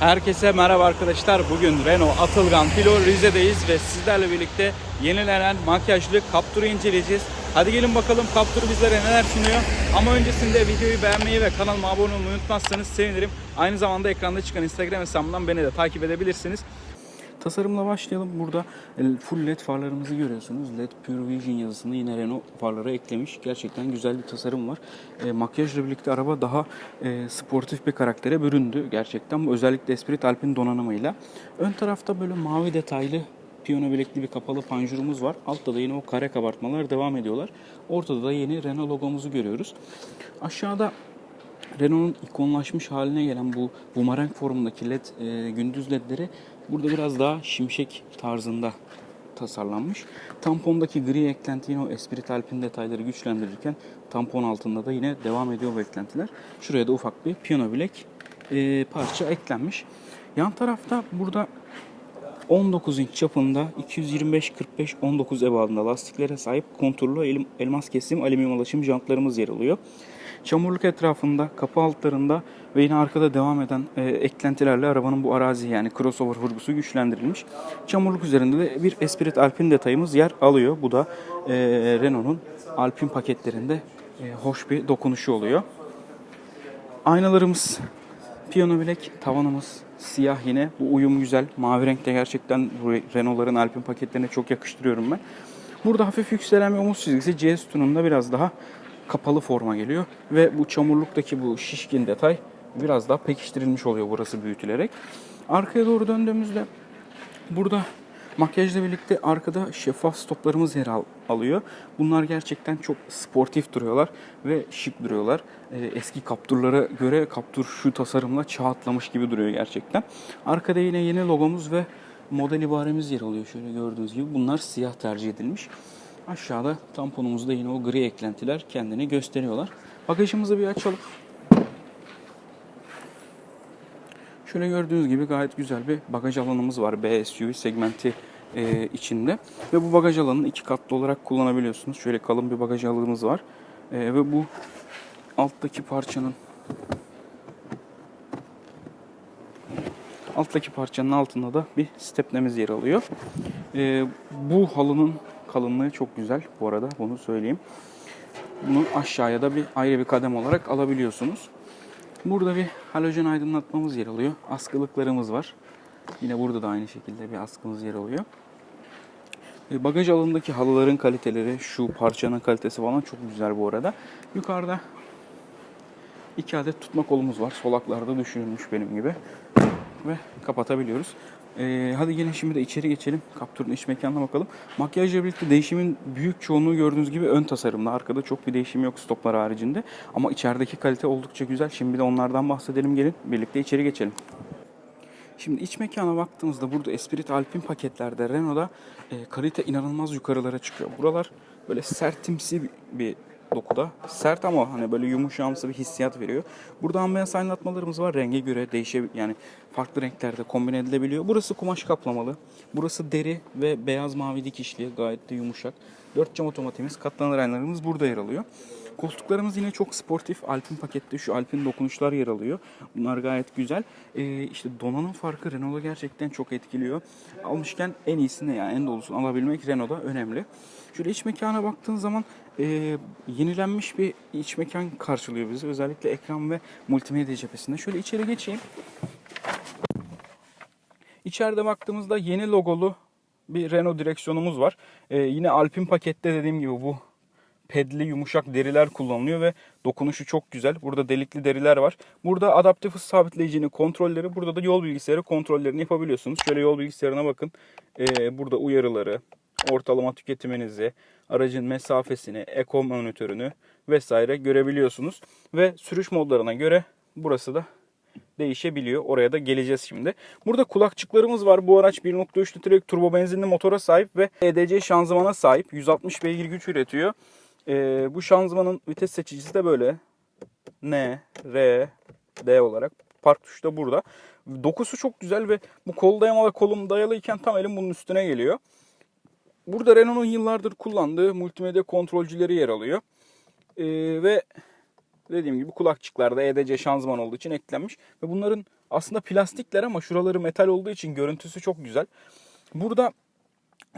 Herkese merhaba arkadaşlar. Bugün Renault Atılgan Filo Rize'deyiz ve sizlerle birlikte yenilenen makyajlı Captur'u inceleyeceğiz. Hadi gelin bakalım Captur bizlere neler sunuyor. Ama öncesinde videoyu beğenmeyi ve kanalıma abone olmayı unutmazsanız sevinirim. Aynı zamanda ekranda çıkan Instagram hesabımdan beni de takip edebilirsiniz. Tasarımla başlayalım. Burada e, full led farlarımızı görüyorsunuz. LED Pure Vision yazısını yine Renault farlara eklemiş. Gerçekten güzel bir tasarım var. E, makyajla birlikte araba daha e, sportif bir karaktere büründü gerçekten. Özellikle Esprit Alpine donanımıyla. Ön tarafta böyle mavi detaylı piyano bilekli bir kapalı panjurumuz var. Altta da yine o kare kabartmalar devam ediyorlar. Ortada da yeni Renault logomuzu görüyoruz. Aşağıda Renault'un ikonlaşmış haline gelen bu bumerang formundaki led e, gündüz ledleri burada biraz daha şimşek tarzında tasarlanmış. Tampondaki gri eklenti yine o Esprit Alpine detayları güçlendirirken tampon altında da yine devam ediyor bu eklentiler. Şuraya da ufak bir piyano bilek e, parça eklenmiş. Yan tarafta burada 19 inç çapında 225-45-19 ebatında lastiklere sahip konturlu elmas kesim alüminyum alaşım jantlarımız yer alıyor. Çamurluk etrafında, kapı altlarında ve yine arkada devam eden e, eklentilerle arabanın bu arazi yani crossover vurgusu güçlendirilmiş. Çamurluk üzerinde de bir Esprit Alpine detayımız yer alıyor. Bu da e, Renault'un Alpine paketlerinde e, hoş bir dokunuşu oluyor. Aynalarımız piyano bilek, tavanımız siyah yine. Bu uyum güzel. Mavi renkte gerçekten Renault'ların Alpine paketlerine çok yakıştırıyorum ben. Burada hafif yükselen bir omuz çizgisi CS tunumda biraz daha kapalı forma geliyor. Ve bu çamurluktaki bu şişkin detay biraz daha pekiştirilmiş oluyor burası büyütülerek. Arkaya doğru döndüğümüzde Burada makyajla birlikte arkada şeffaf stoplarımız yer al- alıyor. Bunlar gerçekten çok sportif duruyorlar ve şık duruyorlar. Ee, eski kapturlara göre kaptur şu tasarımla çağ atlamış gibi duruyor gerçekten. Arkada yine yeni logomuz ve model ibaremiz yer alıyor şöyle gördüğünüz gibi. Bunlar siyah tercih edilmiş. Aşağıda tamponumuzda yine o gri eklentiler kendini gösteriyorlar. Bagajımızı bir açalım. Şöyle gördüğünüz gibi gayet güzel bir bagaj alanımız var. B SUV segmenti e, içinde. Ve bu bagaj alanını iki katlı olarak kullanabiliyorsunuz. Şöyle kalın bir bagaj alanımız var. E, ve bu alttaki parçanın alttaki parçanın altında da bir stepnemiz yer alıyor. E, bu halının kalınlığı çok güzel bu arada bunu söyleyeyim. Bunu aşağıya da bir ayrı bir kadem olarak alabiliyorsunuz. Burada bir halojen aydınlatmamız yer alıyor. Askılıklarımız var. Yine burada da aynı şekilde bir askımız yer alıyor. E, Bagaj alanındaki halıların kaliteleri, şu parçanın kalitesi falan çok güzel bu arada. Yukarıda iki adet tutma kolumuz var. Solaklarda düşünülmüş benim gibi. Ve kapatabiliyoruz. E, hadi gelin şimdi de içeri geçelim. Kapturun iç mekanına bakalım. Makyajla birlikte değişimin büyük çoğunluğu gördüğünüz gibi ön tasarımda. Arkada çok bir değişim yok stoplar haricinde. Ama içerideki kalite oldukça güzel. Şimdi de onlardan bahsedelim gelin. Birlikte içeri geçelim. Şimdi iç mekana baktığımızda burada Esprit Alpine paketlerde Renault'da e, kalite inanılmaz yukarılara çıkıyor. Buralar böyle sertimsi bir dokuda. Sert ama hani böyle yumuşamsı bir hissiyat veriyor. Burada ambiyans aydınlatmalarımız var. Renge göre değişe yani farklı renklerde kombine edilebiliyor. Burası kumaş kaplamalı. Burası deri ve beyaz mavi dikişli. Gayet de yumuşak. 4 cam otomatiğimiz, katlanır aynalarımız burada yer alıyor. Koltuklarımız yine çok sportif. Alpine pakette şu Alpine dokunuşlar yer alıyor. Bunlar gayet güzel. Ee, işte donanım farkı Renault'u gerçekten çok etkiliyor. Almışken en iyisini yani en dolusunu alabilmek Renault'da önemli. Şöyle iç mekana baktığın zaman e, yenilenmiş bir iç mekan karşılıyor bizi. Özellikle ekran ve multimedya cephesinde. Şöyle içeri geçeyim. İçeride baktığımızda yeni logolu bir Renault direksiyonumuz var. Ee, yine Alpine pakette dediğim gibi bu pedli yumuşak deriler kullanılıyor ve dokunuşu çok güzel. Burada delikli deriler var. Burada adaptif hız sabitleyicinin kontrolleri, burada da yol bilgisayarı kontrollerini yapabiliyorsunuz. Şöyle yol bilgisayarına bakın. Ee, burada uyarıları, ortalama tüketiminizi, aracın mesafesini, eko monitörünü vesaire görebiliyorsunuz. Ve sürüş modlarına göre burası da değişebiliyor. Oraya da geleceğiz şimdi. Burada kulakçıklarımız var. Bu araç 1.3 litrelik turbo benzinli motora sahip ve EDC şanzımana sahip. 160 beygir güç üretiyor. Ee, bu şanzımanın vites seçicisi de böyle. N, R, D olarak. Park tuşu da burada. Dokusu çok güzel ve bu kol dayamalı kolum dayalıyken tam elim bunun üstüne geliyor. Burada Renault'un yıllardır kullandığı multimedya kontrolcüleri yer alıyor. Ee, ve dediğim gibi kulakçıklarda EDC şanzıman olduğu için eklenmiş. Ve bunların aslında plastikler ama şuraları metal olduğu için görüntüsü çok güzel. Burada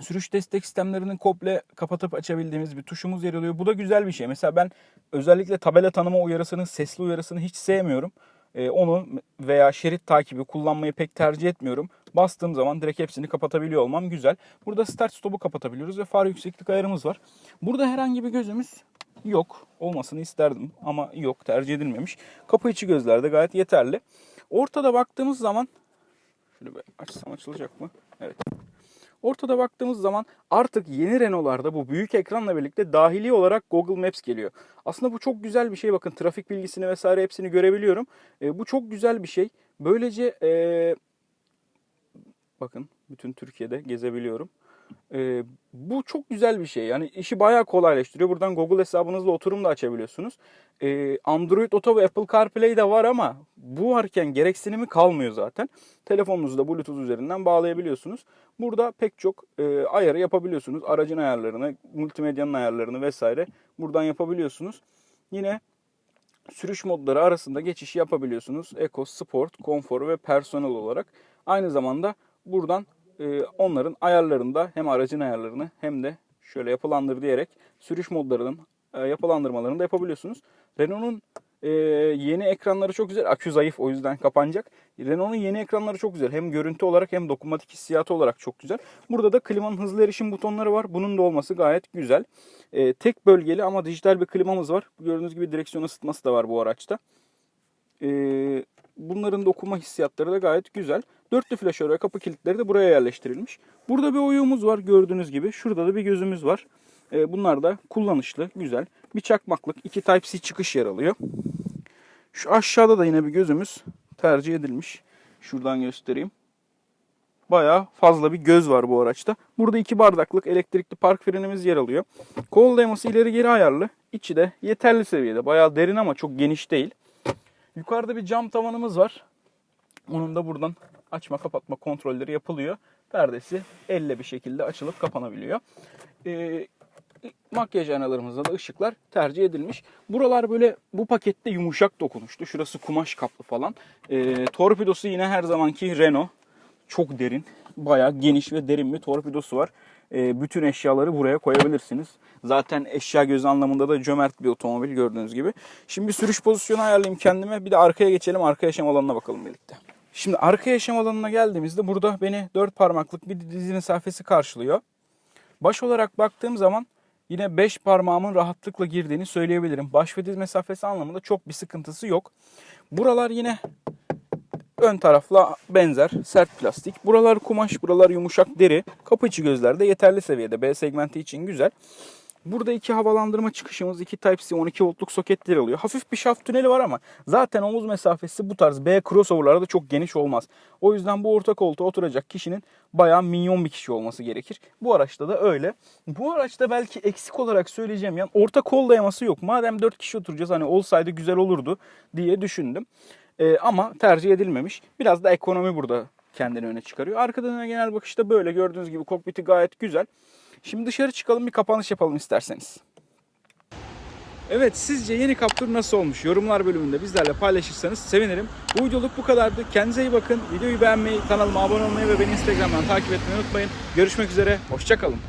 sürüş destek sistemlerini komple kapatıp açabildiğimiz bir tuşumuz yer alıyor. Bu da güzel bir şey. Mesela ben özellikle tabela tanıma uyarısını, sesli uyarısını hiç sevmiyorum. Ee, onu veya şerit takibi kullanmayı pek tercih etmiyorum. Bastığım zaman direkt hepsini kapatabiliyor olmam güzel. Burada start stop'u kapatabiliyoruz ve far yükseklik ayarımız var. Burada herhangi bir gözümüz yok. Olmasını isterdim ama yok tercih edilmemiş. Kapı içi gözler de gayet yeterli. Ortada baktığımız zaman şöyle bir açsam açılacak mı? Evet. Ortada baktığımız zaman artık yeni Renault'larda bu büyük ekranla birlikte dahili olarak Google Maps geliyor. Aslında bu çok güzel bir şey. Bakın trafik bilgisini vesaire hepsini görebiliyorum. E, bu çok güzel bir şey. Böylece e, bakın bütün Türkiye'de gezebiliyorum. E, bu çok güzel bir şey. Yani işi bayağı kolaylaştırıyor. Buradan Google hesabınızla oturum da açabiliyorsunuz. E, Android Auto ve Apple CarPlay de var ama bu varken gereksinimi kalmıyor zaten. Telefonunuzu da Bluetooth üzerinden bağlayabiliyorsunuz. Burada pek çok e, ayarı yapabiliyorsunuz. Aracın ayarlarını, multimedyanın ayarlarını vesaire buradan yapabiliyorsunuz. Yine sürüş modları arasında geçiş yapabiliyorsunuz. Eco, Sport, Konfor ve Personel olarak. Aynı zamanda buradan e, onların ayarlarını da hem aracın ayarlarını hem de şöyle yapılandır diyerek sürüş modlarının e, yapılandırmalarını da yapabiliyorsunuz. Renault'un e, yeni ekranları çok güzel. Akü zayıf o yüzden kapanacak. Renault'un yeni ekranları çok güzel. Hem görüntü olarak hem dokunmatik hissiyatı olarak çok güzel. Burada da klimanın hızlı erişim butonları var. Bunun da olması gayet güzel. E, tek bölgeli ama dijital bir klimamız var. Gördüğünüz gibi direksiyon ısıtması da var bu araçta. Bunların dokunma hissiyatları da gayet güzel. Dörtlü flaşör ve kapı kilitleri de buraya yerleştirilmiş. Burada bir oyuğumuz var gördüğünüz gibi. Şurada da bir gözümüz var. E, bunlar da kullanışlı, güzel. Bir çakmaklık, iki Type-C çıkış yer alıyor. Şu aşağıda da yine bir gözümüz tercih edilmiş. Şuradan göstereyim. Bayağı fazla bir göz var bu araçta. Burada iki bardaklık elektrikli park frenimiz yer alıyor. Kol dayaması ileri geri ayarlı. İçi de yeterli seviyede. Bayağı derin ama çok geniş değil. Yukarıda bir cam tavanımız var. Onun da buradan açma kapatma kontrolleri yapılıyor. Perdesi elle bir şekilde açılıp kapanabiliyor. Ee, makyaj aynalarımızda da ışıklar tercih edilmiş. Buralar böyle bu pakette yumuşak dokunuştu. Şurası kumaş kaplı falan. Ee, torpidosu yine her zamanki Renault. Çok derin. Bayağı geniş ve derin bir torpidosu var. Ee, bütün eşyaları buraya koyabilirsiniz. Zaten eşya gözü anlamında da cömert bir otomobil gördüğünüz gibi. Şimdi sürüş pozisyonu ayarlayayım kendime. Bir de arkaya geçelim. Arka yaşam alanına bakalım birlikte. Şimdi arka yaşam alanına geldiğimizde burada beni 4 parmaklık bir dizi mesafesi karşılıyor. Baş olarak baktığım zaman yine 5 parmağımın rahatlıkla girdiğini söyleyebilirim. Baş ve diz mesafesi anlamında çok bir sıkıntısı yok. Buralar yine ön tarafla benzer sert plastik. Buralar kumaş, buralar yumuşak deri. Kapı içi gözler de yeterli seviyede. B segmenti için güzel. Burada iki havalandırma çıkışımız, iki Type-C 12 voltluk soketler alıyor. Hafif bir şaft tüneli var ama zaten omuz mesafesi bu tarz B crossover'larda çok geniş olmaz. O yüzden bu orta koltuğa oturacak kişinin bayağı minyon bir kişi olması gerekir. Bu araçta da öyle. Bu araçta belki eksik olarak söyleyeceğim yani orta kol dayaması yok. Madem 4 kişi oturacağız hani olsaydı güzel olurdu diye düşündüm. Ee, ama tercih edilmemiş. Biraz da ekonomi burada kendini öne çıkarıyor. Arkadan genel bakışta böyle gördüğünüz gibi kokpiti gayet güzel. Şimdi dışarı çıkalım bir kapanış yapalım isterseniz. Evet sizce yeni Captur nasıl olmuş? Yorumlar bölümünde bizlerle paylaşırsanız sevinirim. Bu videoluk bu kadardı. Kendinize iyi bakın. Videoyu beğenmeyi, kanalıma abone olmayı ve beni Instagram'dan takip etmeyi unutmayın. Görüşmek üzere. Hoşçakalın.